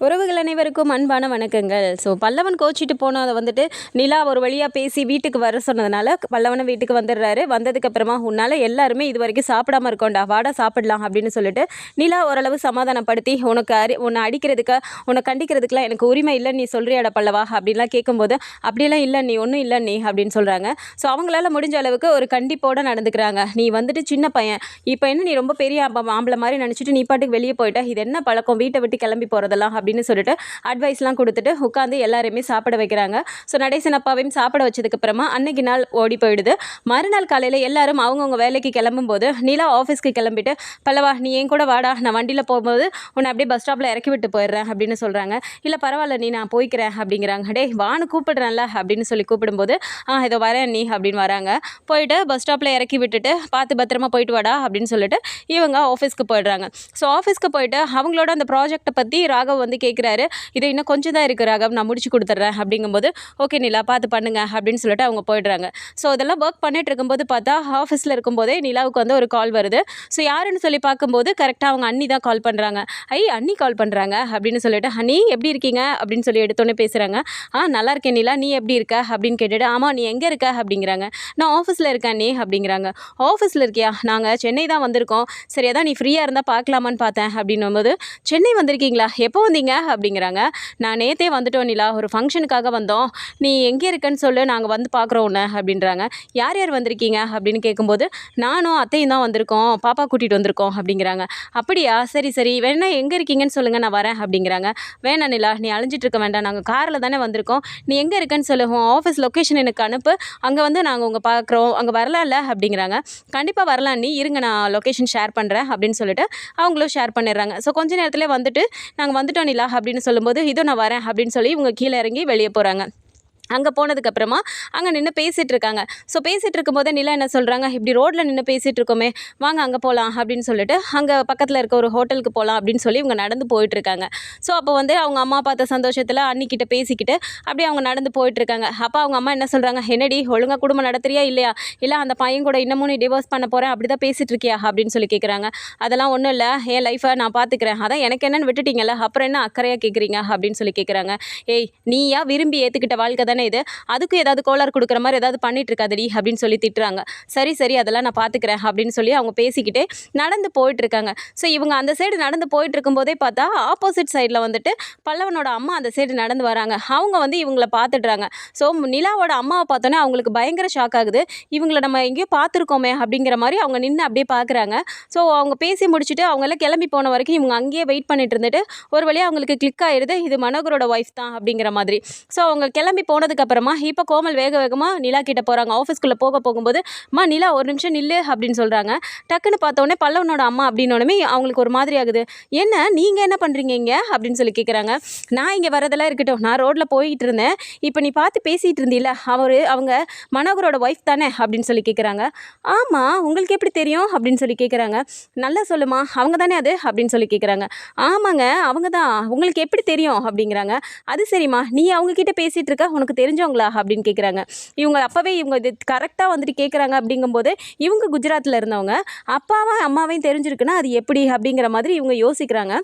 உறவுகள் அனைவருக்கும் அன்பான வணக்கங்கள். ஸோ பல்லவன் கோச்சிட்டு போனதை வந்துட்டு நிலா ஒரு வழியாக பேசி வீட்டுக்கு வர சொன்னதுனால பல்லவனை வீட்டுக்கு வந்துடுறாரு. வந்ததுக்கப்புறமா உன்னால் எல்லாருமே இது வரைக்கும் சாப்பிடாம இருக்கோண்டா வாடா சாப்பிடலாம் அப்படின்னு சொல்லிட்டு நிலா ஓரளவு சமாதானப்படுத்தி உனக்கு அறி உன்னை அடிக்கிறதுக்கு உன்னை கண்டிக்கிறதுக்குலாம் எனக்கு உரிமை இல்லை நீ சொல்கிறியாடா பல்லவா? அப்படின்லாம் கேட்கும்போது அப்படியெல்லாம் இல்லை நீ ஒன்றும் இல்லை நீ அப்படின்னு சொல்கிறாங்க ஸோ அவங்களால முடிஞ்ச அளவுக்கு ஒரு கண்டிப்போடு நடந்துக்கிறாங்க. நீ வந்துட்டு சின்ன பையன் இப்போ என்ன நீ ரொம்ப பெரிய ஆம்ப- ஆம்பளை மாதிரி நினச்சிட்டு நீ பாட்டுக்கு வெளியே போயிட்ட இது என்ன பழக்கம்? வீட்டை விட்டு கிளம்பி போகிறதெல்லாம் அப்படின்னு சொல்லிட்டு அட்வைஸ்லாம் கொடுத்துட்டு உட்காந்து எல்லாரையுமே சாப்பிட வைக்கிறாங்க. ஸோ நடேசன் அப்பாவையும் சாப்பிட வச்சதுக்கப்புறமா அன்னைக்கு நாள் ஓடி போயிடுது. மறுநாள் காலையில் எல்லாரும் அவங்கவுங்க வேலைக்கு கிளம்பும்போது நிலா ஆஃபீஸ்க்கு கிளம்பிட்டு பல்லவா நீ என் கூட வாடா நான் வண்டியில் போகும்போது உன்னை அப்படியே பஸ் ஸ்டாப்பில் இறக்கி விட்டு போயிடுறேன் அப்படின்னு சொல்கிறாங்க இல்லை பரவாயில்ல நீ நான் போய்க்கிறேன் அப்படிங்கிறாங்க. டேய் வான்னு கூப்பிடுறேன்ல அப்படின்னு சொல்லி கூப்பிடும்போது ஆ இதோ வரேன் நீ அப்படின்னு வராங்க. போயிட்டு பஸ் ஸ்டாப்பில் இறக்கி விட்டுட்டு பார்த்து பத்திரமா போயிட்டு வாடா அப்படின்னு சொல்லிட்டு இவங்க ஆஃபீஸ்க்கு போயிடுறாங்க. ஸோ ஆஃபீஸ்க்கு போயிட்டு அவங்களோட அந்த ப்ராஜெக்ட்டை பற்றி ராகவ் வந்து கேட்குறாரு இதை இன்னும் கொஞ்சம் தான் இருக்குது ராகவ். நான் முடிச்சு கொடுத்துட்றேன் அப்படிங்கும்போது ஓகே நிலா பார்த்து பண்ணுங்க அப்படின்னு சொல்லிட்டு அவங்க போயிடுறாங்க. ஸோ இதெல்லாம் ஒர்க் பண்ணிட்டு இருக்கும்போது பார்த்தா ஆஃபீஸில் இருக்கும்போதே நிலாவுக்கு வந்து ஒரு கால் வருது. ஸோ யாருன்னு சொல்லி பார்க்கும்போது கரெக்டாக அவங்க அண்ணி தான் கால் பண்ணுறாங்க ஐ அண்ணி கால் பண்ணுறாங்க அப்படின்னு சொல்லிட்டு ஹனி எப்படி இருக்கீங்க? அப்படின்னு சொல்லி எடுத்தோன்னே பேசுகிறாங்க ஆ நல்லா இருக்கேன் நிலா நீ எப்படி இருக்க? அப்படின்னு கேட்டுட்டு ஆமாம் நீ எங்கே இருக்க? அப்படிங்கிறாங்க. நான் ஆஃபீஸில் இருக்கேன் நீ அப்படிங்கிறாங்க. ஆஃபீஸில் இருக்கியா? நாங்கள் சென்னை தான் வந்திருக்கோம். சரி அதான் நீ ஃப்ரீயாக இருந்தால் பார்க்கலாமான்னு பார்த்தேன் அப்படின்னும்போது சென்னை வந்திருக்கீங்களா? எப்போ வந்தீங்க? அப்படிங்கிறாங்க. நான் நேத்தே வந்துட்டோம் நிலா ஒரு ஃபங்க்ஷனுக்காக வந்தோம். நீ எங்கே இருக்கேன்னு சொல்லு நாங்கள் வந்து பார்க்குறோம் உன்ன அப்படின்றாங்க. யார் யார் வந்திருக்கீங்க அப்படின்னு கேட்கும்போது நானும் அத்தையும் தான் வந்திருக்கோம் பாப்பா கூட்டிகிட்டு வந்திருக்கோம் அப்படிங்கிறாங்க. அப்படியா? சரி சரி. வேணா எங்கே இருக்கீங்கன்னு சொல்லுங்கள் நான் வரேன் அப்படிங்கிறாங்க. வேணாம் நிலா நீ அழிஞ்சிட்டு இருக்க வேண்டாம். நாங்கள் காரில் தானே வந்திருக்கோம். நீ எங்கே இருக்கேன்னு சொல்லு உன் ஆஃபீஸ் லொக்கேஷன் எனக்கு அனுப்பு. அங்கே வந்து நாங்கள் உங்கள் பார்க்குறோம். அங்கே வரலாம்ல அப்படிங்கிறாங்க. கண்டிப்பாக வரலாம் நீ. இருங்க நான் லொக்கேஷன் ஷேர் பண்ணுறேன் அப்படின்னு சொல்லிட்டு அவங்களும் ஷேர் பண்ணிடுறாங்க. ஸோ கொஞ்ச நேரத்தில் வந்துட்டு நாங்கள் வந்துட்டோம் நிலா. அப்படின்னு சொல்லும்போது இதோ நான் வரேன் அப்படின்னு சொல்லி இவங்க கீழே இறங்கி வெளியே போகிறாங்க அங்கே போனதுக்கப்புறமா அங்கே நின்று பேசிகிட்டு இருக்காங்க. ஸோ பேசிகிட்டு இருக்கும்போதே நிலா என்ன சொல்கிறாங்க இப்படி ரோட்டில் நின்று பேசிகிட்டு இருக்கோமே வாங்க அங்கே போகலாம் அப்படின்னு சொல்லிட்டு அங்கே பக்கத்தில் இருக்க ஒரு ஹோட்டலுக்கு போகலாம் அப்படின்னு சொல்லி இவங்க நடந்து போயிட்டுருக்காங்க ஸோ அப்போ வந்து அவங்க அம்மா பார்த்த சந்தோஷத்தில் அன்னிக்கிட்ட பேசிக்கிட்டு அப்படியே அவங்க நடந்து போயிட்டுருக்காங்க அப்போ அவங்க அம்மா என்ன சொல்கிறாங்க என்னடி ஒழுங்கா குடும்பம் நடத்துறியா இல்லையா? இல்லை அந்த பையன் கூட இன்னமும் நீ டிவோர்ஸ் பண்ண போகிறேன் அப்படி தான் பேசிகிட்டு இருக்கியா? அப்படின்னு சொல்லி கேட்குறாங்க அதெல்லாம் ஒன்றும் இல்லை. என் லைஃப்பை நான் பார்த்துக்கிறேன் அதான் எனக்கு என்னென்னு விட்டுட்டீங்கல்ல அப்புறம் என்ன அக்கறையாக கேட்குறீங்க அப்படின்னு சொல்லி கேட்குறாங்க ஏய் நீயா விரும்பி ஏற்றுக்கிட்ட வாழ்க்கை தானே இது? அதுக்கும் ஏதாவது கோளாறு கொடுக்குற மாதிரி ஏதாவது பண்ணிட்டு இருக்காதடி அப்படின்னு சொல்லி திட்டுறாங்க. சரி சரி அதெல்லாம் நான் பார்த்துக்கிறேன் அப்படின்னு சொல்லி அவங்க பேசிக்கிட்டே நடந்து போயிட்டு இருக்காங்க ஸோ இவங்க அந்த சைடு நடந்து போயிட்டு இருக்கும்போதே பார்த்தா ஆப்போசிட் சைடில் வந்துட்டு பல்லவனோட அம்மா அந்த சைடு நடந்து வராங்க. அவங்க வந்து இவங்கள பார்த்துடுறாங்க ஸோ நிலாவோட அம்மாவை பார்த்தோன்னே அவங்களுக்கு பயங்கர ஷாக் ஆகுது. இவங்களை நம்ம எங்கேயோ பார்த்துருக்கோமே அப்படிங்கிற மாதிரி அவங்க நின்று அப்படியே பார்க்குறாங்க ஸோ அவங்க பேசி முடிச்சுட்டு அவங்க எல்லாம் கிளம்பி போன வரைக்கும் இவங்க அங்கேயே வெயிட் பண்ணிட்டு இருந்துட்டு ஒரு வழியாக அவங்களுக்கு கிளிக் ஆயிடுது இது மனோகரோட ஒய்ஃப் தான் அப்படிங்கிற மாதிரி. ஸோ அவங்க கிளம்பி போனது அப்புறமா இப்போ கோமல் வேக வேகமாக நிலா கிட்ட போகிறாங்க ஆஃபீஸ்க்குள்ளே போக போகும்போது அம்மா நிலா ஒரு நிமிஷம் நில்லு அப்படின்னு சொல்கிறாங்க டக்குன்னு பார்த்தோன்னே பல்லவனோட அம்மா அப்படின்னோடமே அவங்களுக்கு ஒரு மாதிரி ஆகுது. என்ன? நீங்கள் என்ன பண்ணுறீங்க இங்கே? அப்படின்னு சொல்லி கேட்குறாங்க நான் இங்கே வரதெல்லாம் இருக்கட்டும். நான் ரோட்டில் போயிட்டு இருந்தேன். இப்போ நீ பார்த்து பேசிகிட்டு இருந்தீல்ல. அவர் அவங்க மனோகரோட ஒய்ஃப் தானே? அப்படின்னு சொல்லி கேட்குறாங்க ஆமாம் உங்களுக்கு எப்படி தெரியும்? அப்படின்னு சொல்லி கேட்குறாங்க நல்லா சொல்லுமா. அவங்க தானே அது? அப்படின்னு சொல்லி கேட்குறாங்க ஆமாங்க அவங்க தான். உங்களுக்கு எப்படி தெரியும்? அப்படிங்கிறாங்க. அது சரிம்மா. நீ அவங்க கிட்ட பேசிகிட்டு இருக்க. உனக்கு தெரிஞ்சவங்களா அப்படின்னு கேட்குறாங்க இவங்க அப்போவே இவங்க இது கரெக்டாக வந்துட்டு கேட்குறாங்க அப்படிங்கும்போது இவங்க குஜராத்தில் இருந்தவங்க அப்பாவும் அம்மாவையும் தெரிஞ்சிருக்குன்னா அது எப்படி அப்படிங்கிற மாதிரி இவங்க யோசிக்கிறாங்க.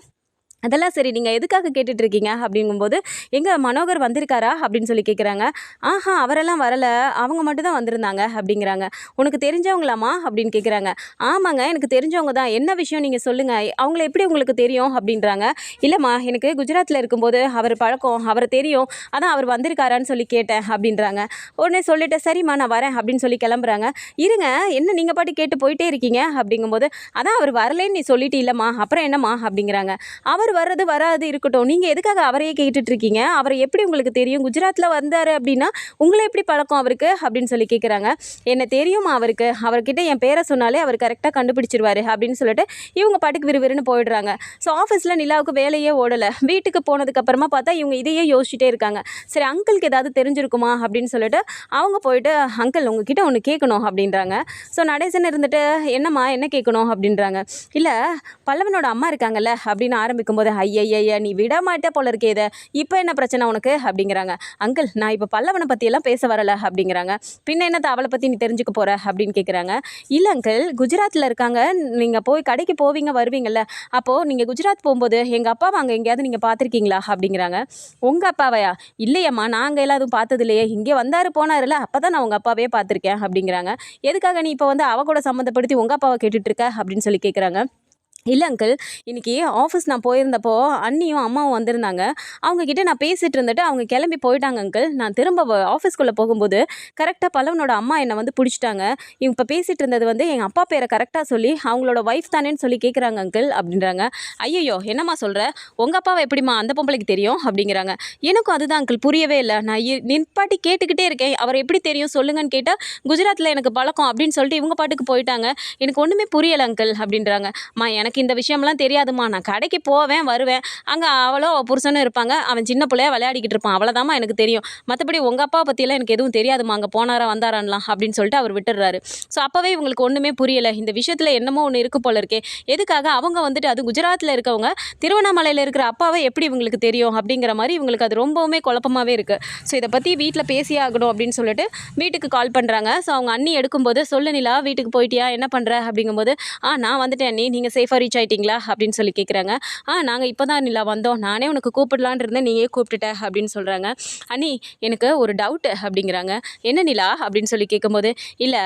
அதெல்லாம் சரி நீங்கள் எதுக்காக கேட்டுட்டு இருக்கீங்க அப்படிங்கும்போது எங்கே மனோகர் வந்திருக்காரா? அப்படின்னு சொல்லி கேட்குறாங்க ஆஹா அவரெல்லாம் வரலை. அவங்க மட்டும் தான் வந்திருந்தாங்க அப்படிங்கிறாங்க. உனக்கு தெரிஞ்சவங்களாமா அப்படின்னு கேட்குறாங்க ஆமாங்க எனக்கு தெரிஞ்சவங்க தான். என்ன விஷயம் நீங்கள் சொல்லுங்கள் அவங்கள எப்படி உங்களுக்கு தெரியும்? அப்படின்றாங்க. இல்லைம்மா எனக்கு குஜராத்தில் இருக்கும்போது அவர் பழக்கம் அவரை தெரியும். அதான் அவர் வந்திருக்காரான்னு சொல்லி கேட்டேன் அப்படின்றாங்க. உடனே சொல்லிட்டு சரிம்மா நான் வரேன் அப்படின்னு சொல்லி கிளம்புறாங்க. இருங்க என்ன நீங்கள் பாட்டு கேட்டு போயிட்டே இருக்கீங்க? அப்படிங்கும்போது அதான் அவர் வரலேன்னு நீ சொல்லிட்டு இல்லைம்மா அப்புறம் என்னம்மா? அப்படிங்கிறாங்க. அவர் வர்றது வராது இருக்கட்டும். நீங்கள் எதுக்காக அவரையே கேட்டுட்டு இருக்கீங்க அவரை எப்படி உங்களுக்கு தெரியும்? குஜராத்தில் வந்தார் அப்படின்னா உங்களை எப்படி பழக்கம் அவருக்கு? அப்படின்னு சொல்லி கேட்குறாங்க என்ன தெரியுமா அவருக்கு? அவர்கிட்ட என் பேரை சொன்னாலே அவர் கரெக்டாக கண்டுபிடிச்சிருவாரு அப்படின்னு சொல்லிட்டு இவங்க பாட்டுக்கு விறுவிறுன்னு போயிடுறாங்க. ஸோ ஆஃபீஸில் நிலாவுக்கு வேலையே ஓடலை. வீட்டுக்கு போனதுக்கப்புறமா பார்த்தா இவங்க இதையே யோசிச்சுட்டே இருக்காங்க. சரி அங்கிளுக்கு ஏதாவது தெரிஞ்சிருக்குமா? அப்படின்னு சொல்லிட்டு அவங்க போயிட்டு அங்கிள் உங்ககிட்ட ஒன்று கேட்கணும் அப்படின்றாங்க. ஸோ நடேசன் இருந்துட்டு என்னம்மா என்ன கேட்கணும் அப்படின்றாங்க. இல்லை பல்லவனோட அம்மா இருக்காங்கல்ல? அப்படின்னு ஆரம்பிக்கும் கேட்கும்போது ஐயய்யா நீ விட மாட்டே போல இருக்கே இதை. இப்போ என்ன பிரச்சனை உனக்கு? அப்படிங்கிறாங்க. அங்கிள் நான் இப்போ பல்லவனை பற்றியெல்லாம் பேச வரல அப்படிங்கிறாங்க. பின்ன என்னத்த அவளை பற்றி நீ தெரிஞ்சுக்க போகிற அப்படின்னு கேட்குறாங்க இல்லை அங்கிள் குஜராத்தில் இருக்காங்க. நீங்கள் போய் கடைக்கு போவீங்க வருவீங்கள்ல அப்போது நீங்கள் குஜராத் போகும்போது எங்கள் அப்பாவை அங்கே எங்கேயாவது நீங்கள் பார்த்துருக்கீங்களா? அப்படிங்கிறாங்க. உங்கள் அப்பாவையா? இல்லையம்மா நாங்கள் எல்லாம் எதுவும் பார்த்தது இல்லையே இங்கே வந்தார் போனார்ல அப்போ தான் நான் உங்கள் அப்பாவே பார்த்துருக்கேன் அப்படிங்கிறாங்க. எதுக்காக நீ இப்போ வந்து அவ கூட சம்மந்தப்படுத்தி உங்கள் அப்பாவை கேட்டுட்ருக்க அப்படின்னு சொல்லி கேட்குறாங்க இல்லை அங்கிள் இன்றைக்கி ஆஃபீஸ் நான் போயிருந்தப்போ அண்ணியும் அம்மாவும் வந்திருந்தாங்க. அவங்கக்கிட்ட நான் பேசிகிட்டு இருந்துட்டு அவங்க கிளம்பி போயிட்டாங்க அங்கிள் நான் திரும்ப ஆஃபீஸ்க்குள்ளே போகும்போது கரெக்டாக பலவனோட அம்மா என்னை வந்து பிடிச்சிட்டாங்க. இவங்க இப்போ பேசிகிட்டு இருந்தது வந்து எங்கள் அப்பா பேரை கரெக்டாக சொல்லி அவங்களோட ஒய்ஃப் தானேன்னு சொல்லி கேட்குறாங்க அங்கிள் அப்படின்றாங்க. ஐயோ என்னம்மா சொல்கிற உங்கள் அப்பாவை எப்படிம்மா அந்த பொம்பளைக்கு தெரியும்? அப்படிங்கிறாங்க. எனக்கும் அதுதான் அங்கிள் புரியவே இல்லை. நான் இ- நிற்பாட்டி கேட்டுக்கிட்டே இருக்கேன். அவர் எப்படி தெரியும்? சொல்லுங்கன்னு கேட்டால் குஜராத்தில் எனக்கு பழக்கம் அப்படின்னு சொல்லிட்டு இவங்க பாட்டுக்கு போயிட்டாங்க. எனக்கு ஒன்றுமே புரியலை அங்கிள் அப்படின்றாங்க. அம்மா எனக்கு இந்த விஷயம்லாம் தெரியாதும்மா. நான் கடைக்கு போவேன் வருவேன். அங்கே அவளோ புருஷனும் இருப்பாங்க. அவன் சின்ன பிள்ளையா விளையாடிக்கிட்டு இருப்பான். அவ்வளோதாம்மா எனக்கு தெரியும். மற்றபடி உங்கள் அப்பா பற்றியெல்லாம் எனக்கு எதுவும் தெரியாதுமா அங்கே போனாரா வந்தாரான்லாம் அப்படின்னு சொல்லிட்டு அவர் விட்டுடுறாரு. ஸோ அப்போவே இவங்களுக்கு ஒன்றுமே புரியலை. இந்த விஷயத்தில் என்னமோ ஒன்று இருக்கு போல இருக்கே. எதுக்காக அவங்க வந்துட்டு அது குஜராத்தில் இருக்கவங்க திருவண்ணாமலையில் இருக்கிற அப்பாவை எப்படி இவங்களுக்கு தெரியும் அப்படிங்கிற மாதிரி இவங்களுக்கு அது ரொம்பவுமே குழப்பமாகவே இருக்குது ஸோ இதை பற்றி வீட்டில் பேசியே ஆகணும் அப்படின்னு சொல்லிட்டு வீட்டுக்கு கால் பண்ணுறாங்க ஸோ அவங்க அண்ணி எடுக்கும்போது சொல்லு நிலா வீட்டுக்கு போயிட்டியா? என்ன பண்ணுற அப்படிங்கும்போது ஆ நான் வந்துட்டேன் அண்ணி. நீங்கள் சேஃபாக ரீச் ஆயிட்டீங்களா? அப்படின்னு சொல்லி கேட்குறாங்க ஆ நாங்கள் இப்போ தான் நிலா வந்தோம். நானே உனக்கு கூப்பிடலான்னு இருந்தேன். நீயே கூப்பிட்டுட்ட அப்படின்னு சொல்கிறாங்க அண்ணி எனக்கு ஒரு டவுட்டு அப்படிங்கிறாங்க. என்ன நிலா? அப்படின்னு சொல்லி கேட்கும்போது இல்லை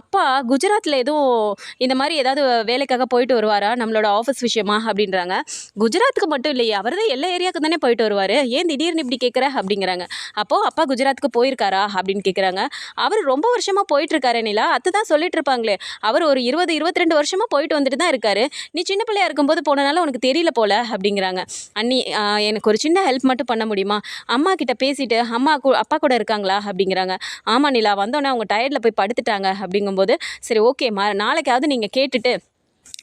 அப்பா குஜராத்தில் எதுவும் இந்த மாதிரி ஏதாவது வேலைக்காக போயிட்டு வருவாரா? நம்மளோட ஆஃபீஸ் விஷயமா? அப்படின்றாங்க. குஜராத்துக்கு மட்டும் இல்லையே. அவர் தான் எல்லா ஏரியாவுக்கு தானே போயிட்டு வருவார். ஏன் திடீர்னு இப்படி கேட்குற அப்படிங்கிறாங்க. அப்போது அப்பா குஜராத்துக்கு போயிருக்காரா? அப்படின்னு கேட்குறாங்க அவர் ரொம்ப வருஷமாக போயிட்டுருக்காரு நிலா. அத்தை தான் சொல்லிட்டு இருப்பாங்களே. அவர் ஒரு இருபது இருபத்தி ரெண்டு வருஷமாக போயிட்டு வந்துட்டு தான் இருக்காரு. நீ சின்ன பிள்ளையா இருக்கும்போது போனனால உனக்கு தெரியல போல அப்படிங்கிறாங்க. அண்ணி எனக்கு ஒரு சின்ன ஹெல்ப் மட்டும் பண்ண முடியுமா? அம்மா கிட்ட பேசிட்டு அம்மா கூ அப்பா கூட இருக்காங்களா? அப்படிங்கிறாங்க. ஆமாம் நிலா. வந்தோன்னே அவங்க டயர்டில் போய் படுத்துட்டாங்க. அப்படிங்கும்போது சரி ஓகே மா. நாளைக்காவது நீங்கள் கேட்டுட்டு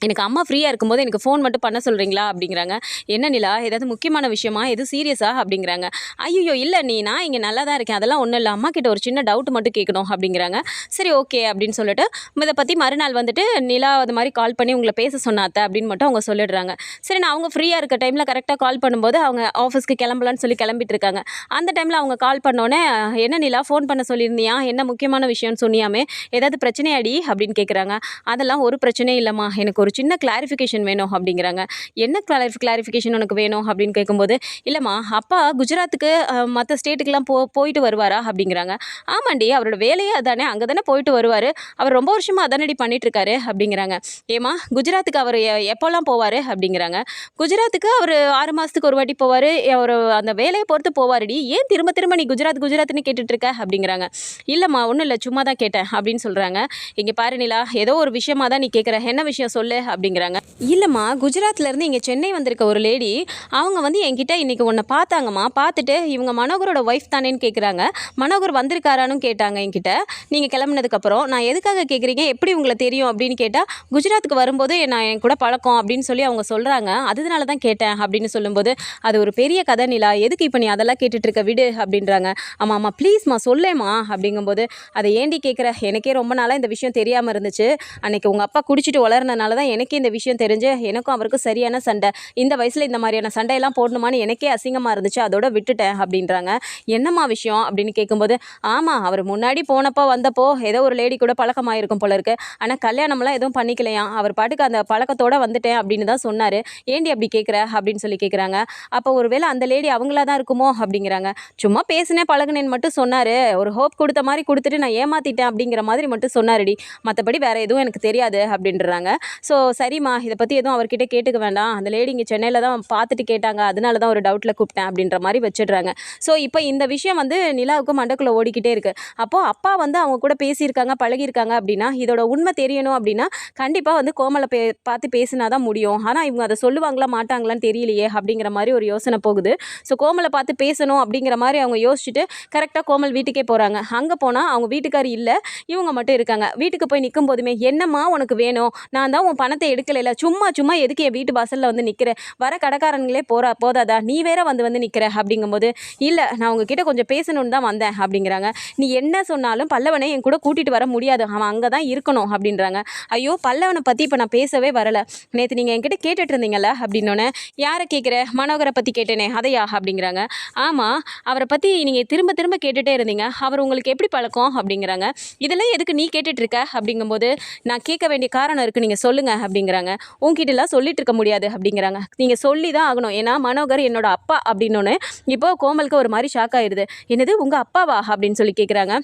எனக்கு அம்மா ஃப்ரீயாக இருக்கும்போது எனக்கு ஃபோன் மட்டும் பண்ண சொல்கிறீங்களா அப்படிங்கிறாங்க. என்ன நிலா ஏதாவது முக்கியமான விஷயமா? எது சீரியஸா அப்படிங்கிறாங்க. ஐயோ இல்லை நீ நான் இங்கே நல்லா தான் இருக்கேன். அதெல்லாம் ஒன்றும் இல்லை. அம்மா கிட்ட ஒரு சின்ன டவுட் மட்டும் கேட்கணும் அப்படிங்கிறாங்க. சரி ஓகே அப்படின்னு சொல்லிட்டு இதை பற்றி மறுநாள் வந்துட்டு நிலா அது மாதிரி கால் பண்ணி உங்களை பேச சொன்னாத்த அப்படின்னு மட்டும் அவங்க சொல்லிடுறாங்க. சரி நான் அவங்க ஃப்ரீயாக இருக்க டைமில் கரெக்டாக கால் பண்ணும்போது அவங்க ஆஃபீஸ்க்கு கிளம்பலான்னு சொல்லி கிளம்பிட்டு இருக்காங்க. அந்த டைமில் அவங்க கால் பண்ணோன்னே என்ன நிலா ஃபோன் பண்ண சொல்லியிருந்தியா? என்ன முக்கியமான விஷயம்னு சொன்னியாமே? ஏதாவது பிரச்சனையாடி அப்படின்னு கேட்குறாங்க அதெல்லாம் ஒரு பிரச்சனையும் இல்லைம்மா. எனக்கு எனக்கு ஒரு சின்ன கிளாரிஃபிகேஷன் வேணும் அப்படிங்கிறாங்க. என்ன கிளாரிஃபி கிளாரிஃபிகேஷன் உனக்கு வேணும் அப்படின்னு கேட்கும்போது இல்லைம்மா அப்பா குஜராத்துக்கு மற்ற ஸ்டேட்டுக்கெலாம் போ போயிட்டு வருவாரா அப்படிங்கிறாங்க. ஆமாண்டி அவரோட வேலையே அதானே அங்கே தானே போயிட்டு வருவார். அவர் ரொம்ப வருஷமாக அதானடி பண்ணிட்டு அப்படிங்கிறாங்க. ஏமா குஜராத்துக்கு அவர் எ- எப்போல்லாம் போவார் அப்படிங்கிறாங்க. குஜராத்துக்கு அவர் ஆறு மாதத்துக்கு ஒரு வாட்டி போவார். அவர் அந்த வேலையை பொறுத்து போவாருடி. ஏன் திரும்ப திரும்ப நீ குஜராத் குஜராத்னு கேட்டுட்ருக்க அப்படிங்கிறாங்க. இல்லைம்மா ஒன்றும் இல்லை சும்மா தான் கேட்டேன் அப்படின்னு சொல்கிறாங்க இங்கே பாரு நிலா ஏதோ ஒரு விஷயமா தான் நீ கேட்குற என்ன விஷயம் சொல்லு அப்படிங்கிறாங்க. இல்லைம்மா குஜராத்லேருந்து இங்கே சென்னை வந்திருக்க ஒரு லேடி அவங்க வந்து என்கிட்ட இன்றைக்கி உன்னை பார்த்தாங்கம்மா. பார்த்துட்டு இவங்க மனோகரோட ஒய்ஃப் தானேன்னு கேட்குறாங்க மனோகர் வந்திருக்காரான்னு கேட்டாங்க என்கிட்ட. நீங்கள் கிளம்புனதுக்கப்புறம் நான் எதுக்காக கேட்குறீங்க எப்படி உங்களை தெரியும் அப்படின்னு கேட்டால் குஜராத்துக்கு வரும்போது நான் என் கூட பழக்கம் அப்படின்னு சொல்லி அவங்க சொல்கிறாங்க அதனால தான் கேட்டேன் அப்படின்னு சொல்லும்போது அது ஒரு பெரிய கதை நிலா. எதுக்கு இப்போ நீ அதெல்லாம் கேட்டுட்ருக்க விடு அப்படின்றாங்க. ஆமாம் ஆமாம் ப்ளீஸ்மா சொல்லேம்மா அப்படிங்கும்போது அதை ஏண்டி கேட்குற எனக்கே ரொம்ப நாளாக இந்த விஷயம் தெரியாமல் இருந்துச்சு. அன்றைக்கி உங்கள் அப்பா குடிச்சிட்டு அதனால தான் எனக்கே இந்த விஷயம் தெரிஞ்சு எனக்கும் அவருக்கும் சரியான சண்டை. இந்த வயசில் இந்த மாதிரியான சண்டையெல்லாம் போடணுமான்னு எனக்கே அசிங்கமாக இருந்துச்சு. அதோட விட்டுட்டேன் அப்படின்றாங்க. என்னம்மா விஷயம் அப்படின்னு கேட்கும்போது ஆமாம் அவர் முன்னாடி போனப்போ வந்தப்போ ஏதோ ஒரு லேடி கூட பழக்கமாயிருக்கும் போல இருக்கு. ஆனால் கல்யாணம்லாம் எதுவும் பண்ணிக்கலையாம் அவர் பாட்டுக்கு அந்த பழக்கத்தோடு வந்துட்டேன் அப்படின்னு தான் சொன்னார். ஏண்டி அப்படி கேட்குற அப்படின்னு சொல்லி கேட்குறாங்க அப்போ ஒருவேளை அந்த லேடி அவங்களா தான் இருக்குமோ? அப்படிங்கிறாங்க. சும்மா பேசினேன் பழகுனேன்னு மட்டும் சொன்னார். ஒரு ஹோப் கொடுத்த மாதிரி கொடுத்துட்டு நான் ஏமாத்திட்டேன் அப்படிங்கிற மாதிரி மட்டும் சொன்னாருடி. மற்றபடி வேறு எதுவும் எனக்கு தெரியாது அப்படின்றாங்க. ஸோ சரிம்மா இதை பற்றி எதுவும் அவர்கிட்ட கேட்டுக்க வேண்டாம். அந்த லேடி இங்கே சென்னையில் தான் பார்த்துட்டு கேட்டாங்க. அதனால தான் ஒரு டவுட்டில் கூப்பிட்டேன் அப்படின்ற மாதிரி வச்சிடுறாங்க. ஸோ இப்போ இந்த விஷயம் வந்து நிலாவுக்கு மண்டக்குள்ளே ஓடிக்கிட்டே இருக்குது அப்போது அப்பா வந்து அவங்க கூட பேசியிருக்காங்க பழகியிருக்காங்க அப்படின்னா இதோட உண்மை தெரியணும் அப்படின்னா கண்டிப்பாக வந்து கோமலை பே பார்த்து பேசினா தான் முடியும். ஆனால் இவங்க அதை சொல்லுவாங்களா மாட்டாங்களான்னு தெரியலையே அப்படிங்கிற மாதிரி ஒரு யோசனை போகுது. ஸோ கோமலை பார்த்து பேசணும் அப்படிங்கிற மாதிரி அவங்க யோசிச்சுட்டு கரெக்டாக கோமல் வீட்டுக்கே போகிறாங்க அங்கே போனால் அவங்க வீட்டுக்கார் இல்லை இவங்க மட்டும் இருக்காங்க. வீட்டுக்கு போய் நிற்கும் போதுமே என்னம்மா உனக்கு வேணும்? நான் தான் உன் பணத்தை எடுக்கலைல? சும்மா சும்மா எதுக்கு என் வீட்டு வாசலில் வந்து நிற்கிற வர கடைக்காரங்களே போகிறா போதாதா? நீ வேற வந்து வந்து நிற்கிற அப்படிங்கும்போது இல்லை நான் உங்ககிட்ட கொஞ்சம் பேசணும்னு தான் வந்தேன் அப்படிங்கிறாங்க. நீ என்ன சொன்னாலும் பல்லவனை என் கூட கூட்டிகிட்டு வர முடியாது. அவன் அங்கே தான் இருக்கணும் அப்படின்றாங்க. ஐயோ பல்லவனை பற்றி இப்போ நான் பேசவே வரல. நேற்று நீங்கள் என்கிட்ட கேட்டுட்டு இருந்தீங்கல்ல? அப்படின்னோடனே யாரை கேட்குற மனோகரை பற்றி கேட்டேனே அதையா? அப்படிங்கிறாங்க. ஆமாம் அவரை பற்றி நீங்கள் திரும்ப திரும்ப கேட்டுகிட்டே இருந்தீங்க. அவர் உங்களுக்கு எப்படி பழக்கம்? அப்படிங்கிறாங்க. இதெல்லாம் எதுக்கு நீ கேட்டுட்ருக்க அப்படிங்கும்போது நான் கேட்க வேண்டிய காரணம் இருக்குது நீங்கள் சொல்லுங்கள் அப்படிங்கிறாங்க. உங்ககிட்டலாம் சொல்லிட்டு இருக்க முடியாது அப்படிங்கிறாங்க. நீங்கள் சொல்லி தான் ஆகணும். ஏன்னா மனோகர் என்னோட அப்பா அப்படின்னோன்னு இப்போ கோமலுக்கு ஒரு மாதிரி ஷாக் ஆயிடுது என்னது உங்கள் அப்பாவா? அப்படின்னு சொல்லி கேட்குறாங்க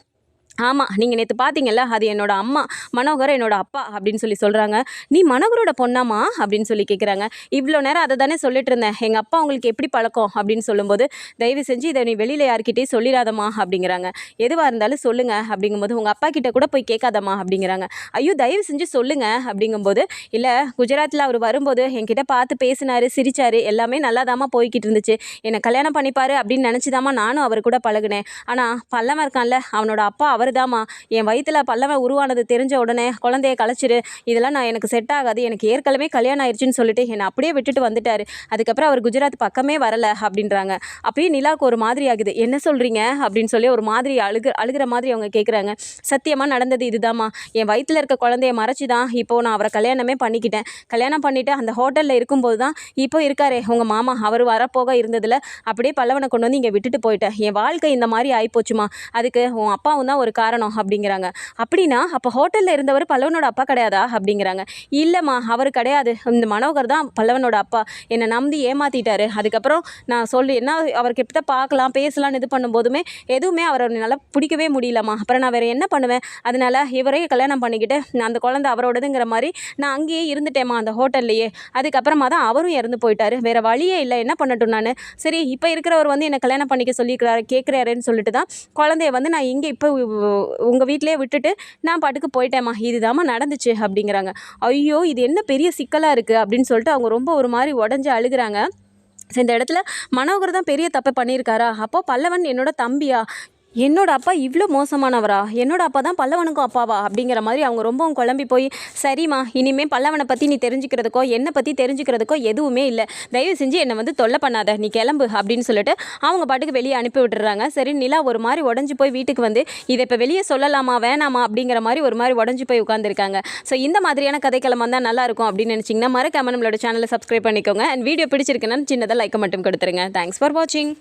ஆமாம் நீங்கள் நேற்று பார்த்தீங்கல்ல அது என்னோட அம்மா மனோகர் என்னோட அப்பா அப்படின்னு சொல்லி சொல்கிறாங்க நீ மனோகரோட பொண்ணாமா அப்படின்னு சொல்லி கேட்குறாங்க இவ்வளோ நேரம் அதை தானே சொல்லிட்டு இருந்தேன். எங்கள் அப்பா உங்களுக்கு எப்படி பழக்கம்? அப்படின்னு சொல்லும்போது தயவு செஞ்சு இதை நீ வெளியில் யார்கிட்டயும் சொல்லிடாதம்மா அப்படிங்கிறாங்க. எதுவாக இருந்தாலும் சொல்லுங்கள் அப்படிங்கும்போது உங்கள் அப்பா கிட்ட கூட போய் கேட்காதம்மா அப்படிங்கிறாங்க. ஐயோ தயவு செஞ்சு சொல்லுங்கள் அப்படிங்கும்போது இல்லை குஜராத்தில் அவர் வரும்போது என்கிட்ட பார்த்து பேசினார் சிரித்தார் எல்லாமே நல்லாதாம்மா போய்கிட்டு இருந்துச்சு. என்னை கல்யாணம் பண்ணிப்பார் அப்படின்னு நினச்சிதாம்மா நானும் அவர் கூட பழகுனேன். ஆனால் பல்லவன் இருக்கான்ல அவனோட அப்பா அவர் தாம்மா என் வயிற்றில் பல்லவன் உருவானது தெரிஞ்ச உடனே குழந்தைய கலைச்சிரு. இதெல்லாம் நான் எனக்கு செட் ஆகாது. எனக்கு ஏற்கனவே கல்யாணம் ஆயிடுச்சுன்னு சொல்லிட்டு என்னை அப்படியே விட்டுட்டு வந்துட்டாரு. அதுக்கப்புறம் அவர் குஜராத் பக்கமே வரல அப்படின்றாங்க. அப்படியே நிலாவுக்கு ஒரு மாதிரி ஆகுது. என்ன சொல்கிறீங்க அப்படின்னு சொல்லி ஒரு மாதிரி அழுகு அழுகிற மாதிரி அவங்க கேட்குறாங்க சத்தியமாக நடந்தது இதுதாம்மா. என் வயிற்றில் இருக்க குழந்தைய மறைச்சி தான் இப்போ நான் அவரை கல்யாணமே பண்ணிக்கிட்டேன். கல்யாணம் பண்ணிவிட்டு அந்த ஹோட்டலில் இருக்கும்போது தான் இப்போ இருக்காரே. உங்கள் மாமா அவர் வரப்போக இருந்ததில் அப்படியே பல்லவனை கொண்டு வந்து இங்கே விட்டுட்டு போயிட்டேன். என் வாழ்க்கை இந்த மாதிரி ஆகிப்போச்சுமா அதுக்கு உன் அப்பாவும் தான் ஒரு காரணம் அப்படிங்கிறாங்க. அப்படின்னா அப்போ ஹோட்டலில் இருந்தவர் பல்லவனோட அப்பா கிடையாதா? அப்படிங்கிறாங்க. இல்லைம்மா அவர் கிடையாது. இந்த மனோகர் தான் பல்லவனோட அப்பா. என்னை நம்பி ஏமாத்திட்டாரு. அதுக்கப்புறம் நான் சொல்லி என்ன அவருக்கு எப்படி பார்க்கலாம் பேசலாம்னு இது பண்ணும்போதுமே எதுவுமே அவரை நல்லா பிடிக்கவே முடியலம்மா. அப்புறம் நான் வேறு என்ன பண்ணுவேன்? அதனால் இவரையே கல்யாணம் பண்ணிக்கிட்டு நான் அந்த குழந்தை அவரோடதுங்கிற மாதிரி நான் அங்கேயே இருந்துட்டேம்மா அந்த ஹோட்டல்லையே. அதுக்கப்புறமா தான் அவரும் இறந்து போயிட்டாரு. வேறு வழியே இல்லை. என்ன பண்ணட்டும் நான்? சரி இப்போ இருக்கிறவர் வந்து என்னை கல்யாணம் பண்ணிக்க சொல்லியிருக்கிறாரு கேட்குறாருன்னு சொல்லிட்டு தான் குழந்தைய வந்து நான் இங்கே இப்போ உங்கள் வீட்டிலே விட்டுட்டு நான் பாட்டுக்கு போயிட்டேம்மா இதுதாம்மா நடந்துச்சு அப்படிங்கிறாங்க. ஐயோ இது என்ன பெரிய சிக்கலாக இருக்குது அப்படின்னு சொல்லிட்டு அவங்க ரொம்ப ஒரு மாதிரி உடஞ்சி அழுகிறாங்க. ஸோ இந்த இடத்துல மனோகர் தான் பெரிய தப்பை பண்ணியிருக்காரா? அப்போ பல்லவன் என்னோட தம்பியா? என்னோட அப்பா இவ்வளோ மோசமானவரா? என்னோட அப்பா தான் பல்லவனுக்கும் அப்பாவா? அப்படிங்கிற மாதிரி அவங்க ரொம்பவும் குழம்பி போய் சரிம்மா இனிமேல் பல்லவனை பற்றி நீ தெரிஞ்சுக்கிறதுக்கோ என்னை பற்றி தெரிஞ்சுக்கிறதுக்கோ எதுவுமே இல்லை. தயவு செஞ்சு என்னை வந்து தொல்லை பண்ணாத. நீ கிளம்பு அப்படின்னு சொல்லிட்டு அவங்க பாட்டுக்கு வெளியே அனுப்பி விட்டுறாங்க. சரி நிலா ஒரு மாதிரி உடஞ்சி போய் வீட்டுக்கு வந்து இதை இப்போ வெளியே சொல்லலாமா வேணாமா அப்படிங்கிற மாதிரி ஒரு மாதிரி உடஞ்சி போய் உட்காந்துருக்காங்க ஸோ இந்த மாதிரியான கதைக்களம் வந்தால் நல்லா அப்படின்னு நினச்சிங்கன்னா மறக்காம நம்மளோட சேனலை சப்ஸ்கிரைப் பண்ணிக்கோங்க. அண்ட் வீடியோ பிடிச்சிருக்குன்னு சின்னதாக லைக் மட்டும் கொடுத்துருங்க. தேங்க்ஸ் ஃபார் வாட்சிங்